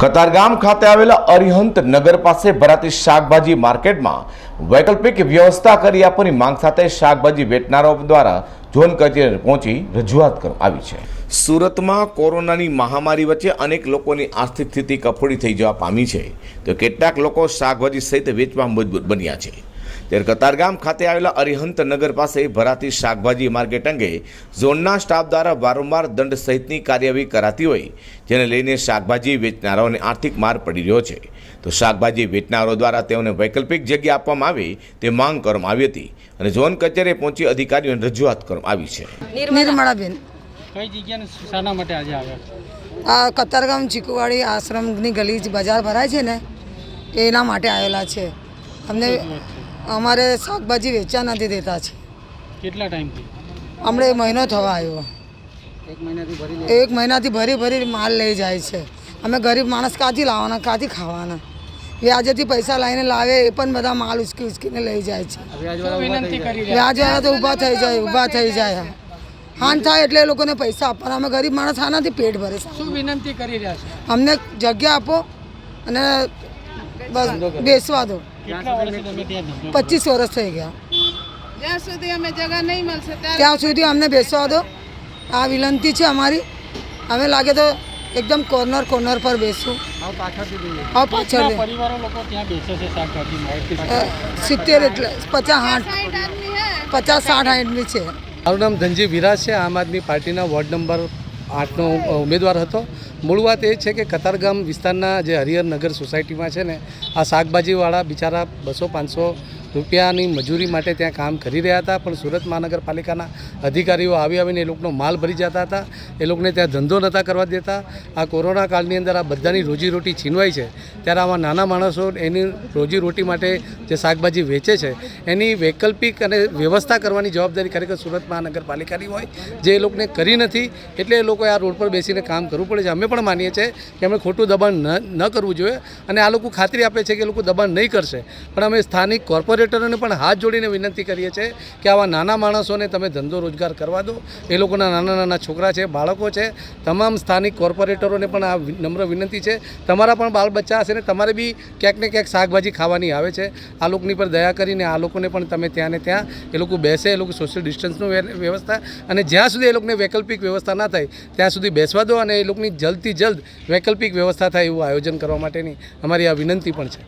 કતારગામ ખાતે આવેલા અરિહંત નગર પાસે ભરાતી શાકભાજી માર્કેટમાં વૈકલ્પિક વ્યવસ્થા કરી આપવાની માંગ સાથે શાકભાજી વેચનારાઓ દ્વારા ઝોન કચેરી પહોંચી રજૂઆત કરવામાં આવી છે. સુરતમાં કોરોનાની મહામારી વચ્ચે અનેક લોકોની આર્થિક સ્થિતિ કફોડી થઈ જવા પામી છે. તો કેટલાક લોકો શાકભાજી સહિત વેચવા મજબૂત બન્યા છે. ત્યારે કતારગામ ખાતે આવેલા અરિહંત નગર પાસે ભરાતી શાકભાજી માર્કેટ અંગે ઝોનના સ્ટાફ દ્વારા વારંવાર દંડ સહિતની કાર્યવાહી કરાતી હોય જેને લઈને શાકભાજી વેચનારાઓને આર્થિક માર પડી રહ્યો છે. તો શાકભાજી વેચનારો દ્વારા તેઓને વૈકલ્પિક જગ્યા આપવામાં આવે તે માંગ કરવામાં આવી હતી અને ઝોન કચેરીએ પહોંચી અધિકારીઓને રજૂઆત કરવામાં આવી છે. નિર્મળાબેન. કઈ જગ્યાને શાના માટે આજે આવ્યા આ કતારગામ ચીકુવાડી આશ્રમની ગલી બજાર ભરાય છે ને એના માટે આવેલા છે. અમને અમારે શાકભાજી વેચવા નથી દેતા છે. કેટલા ટાઈમથી હમણાં મહિનો થવા આવ્યો. એક મહિનાથી ભરી ભરી ભરી માલ લઈ જાય છે. અમે ગરીબ માણસ કાંથી લાવવાના કાંથી ખાવાના? વ્યાજેથી પૈસા લઈને લાવે એ પણ બધા માલ ઉચકી ઉચકીને લઈ જાય છે. વિનંતી કરી વ્યાજવાળા તો ઊભા થઈ જાય ઊભા થઈ જાય. હાન થાય એટલે એ લોકોને પૈસા આપવાના. અમે ગરીબ માણસ આનાથી પેટ ભરે શું વિનંતી કરી રહ્યા છે? અમને જગ્યા આપો અને બસ બેસવા દો. પચીસ વર્ષ થઈ ગયા. જ્યાં સુધી અમે જગા નહીં મળશે ત્યાં સુધી અમને બેસવા દો. આ વિનંતી છે અમારી. અમે લાગે તો એકદમ કોર્નર કોર્નર પર બેસું. આ પાછળ સિત્તેર એટલે પચાસ હે. પચાસ સાઠ આઠની છે. મારું નામ ધનજી વિરાજ છે. આમ આદમી પાર્ટીના વોર્ડ નંબર આઠનો ઉમેદવાર હતો. મૂળ વાત એ છે કે કતારગામ વિસ્તારના જે હરિહર નગર સોસાયટીમાં છે ને, આ શાકભાજીવાળા બિચારા બસો પાંચસો રૂપિયાની મજૂરી માટે ત્યાં કામ કરી રહ્યા હતા, પણ સુરત મહાનગરપાલિકાના અધિકારીઓ આવી આવીને એ લોકોનો માલ ભરી જતા હતા. એ લોકોને ત્યાં ધંધો નહોતા કરવા દેતા. આ કોરોના કાળની અંદર આ બધાની રોજીરોટી છીનવાઈ છે. ત્યારે આવા નાના માણસો એની રોજીરોટી માટે જે શાકભાજી વેચે છે, એની વૈકલ્પિક અને વ્યવસ્થા કરવાની જવાબદારી ખરેખર સુરત મહાનગરપાલિકાની હોય, જે એ લોકોને કરી નથી, એટલે એ લોકોએ આ રોડ પર બેસીને કામ કરવું પડે છે. અમે પણ માનીએ છીએ કે અમે ખોટું દબાણ ન કરવું જોઈએ અને આ લોકો ખાતરી આપે છે કે એ લોકો દબાણ નહીં કરશે. પણ અમે સ્થાનિક કોર્પોરેટરોને પણ હાથ જોડીને વિનંતી કરીએ છીએ કે આવા નાના માણસોને તમે ધંધો રોજગાર કરવા દો. એ લોકોના નાના નાના છોકરા છે, બાળકો છે, તમામ સ્થાનિક કોર્પોરેટરોને પણ આ નમ્ર વિનંતી છે. તમારા પણ બાળ બચ્ચા હશે ને તમારે બી ક્યાંક ને ક્યાંક શાકભાજી ખાવાની આવે છે. આ લોકોની પર દયા કરીને આ લોકોને પણ તમે ત્યાં ને ત્યાં એ લોકો બેસે, એ લોકો સોશિયલ ડિસ્ટન્સનું વ્યવસ્થા અને જ્યાં સુધી એ લોકોને વૈકલ્પિક વ્યવસ્થા ના થાય, ત્યાં સુધી બેસવા દો અને એ લોકોની જલ્દથી જલ્દ વૈકલ્પિક વ્યવસ્થા થાય એવું આયોજન કરવા માટેની અમારી આ વિનંતી પણ છે.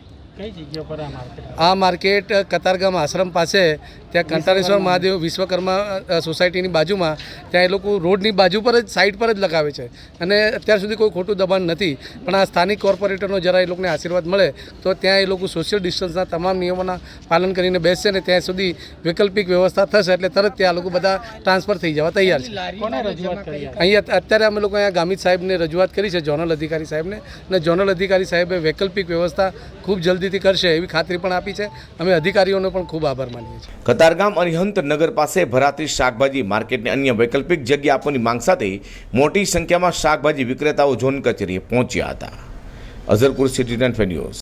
આ માર્કેટ? કતારગામ આશ્રમ પાસે ત્યાં કંટાળેશ્વર મહાદેવ વિશ્વકર્મા સોસાયટીની બાજુમાં ત્યાં એ લોકો રોડની બાજુ પર જ સાઈડ પર જ લગાવે છે. અને અત્યાર સુધી કોઈ ખોટું દબાણ નથી. પણ આ સ્થાનિક કોર્પોરેટરનો જરા એ લોકોને આશીર્વાદ મળે તો ત્યાં એ લોકો સોશિયલ ડિસ્ટન્સના તમામ નિયમોના પાલન કરીને બેસશે ને ત્યાં સુધી વૈકલ્પિક વ્યવસ્થા થશે એટલે તરત ત્યાં લોકો બધા ટ્રાન્સફર થઈ જવા તૈયાર છે? અહીંયા અત્યારે અમે લોકો અહીંયા ગામિત સાહેબને રજૂઆત કરી છે ઝોનલ અધિકારી સાહેબને. અને ઝોનલ અધિકારી સાહેબે વૈકલ્પિક વ્યવસ્થા ખૂબ જલ્દીથી કરશે એવી ખાતરી પણ આપી છે. અમે અધિકારીઓનો પણ ખૂબ આભાર માનીએ છીએ. કતારગામ અરિહંત નગર પાસે ભરાતી શાકભાજી માર્કેટને અન્ય વૈકલ્પિક જગ્યા આપવાની માંગ સાથે મોટી સંખ્યામાં શાકભાજી વિક્રેતાઓ ઝોન કચેરીએ પહોંચ્યા હતા. Azarpur city news.